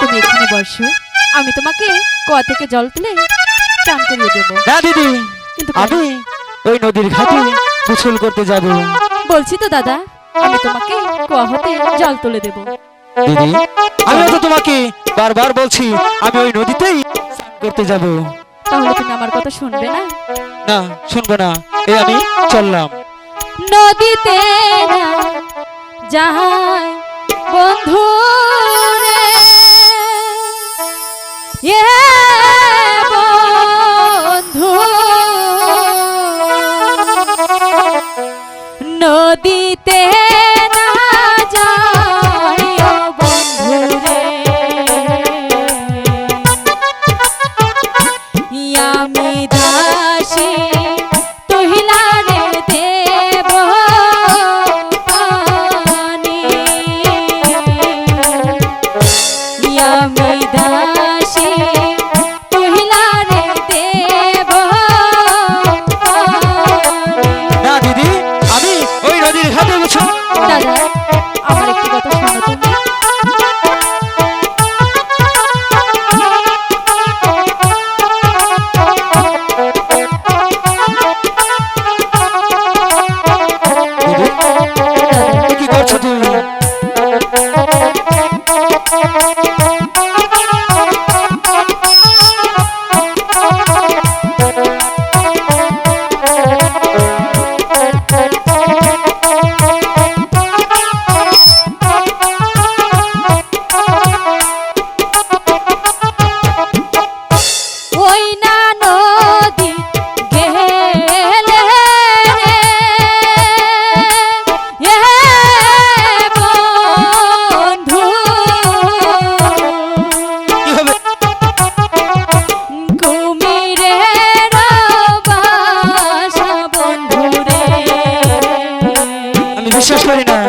তুমি এখানে বসো আমি তোমাকে কুয়া থেকে জল তুলে চান করিয়ে দেবো। না দিদি। কিন্তু আমি ওই নদীর ঘাটে গোসল করতে যাব। বলছি তো দাদা আমি তোমাকে কুয়া হতে জল তুলে দেবো। দিদি আমি তো তোমাকে বারবার বলছি আমি ওই নদীতেই স্নান করতে যাব। তাহলে তুমি আমার কথা শুনবে না? না শুনব না। এই আমি চললাম। নদীতে না যাই বন্ধু রে নদীতে আমি বিশ্বাস করি না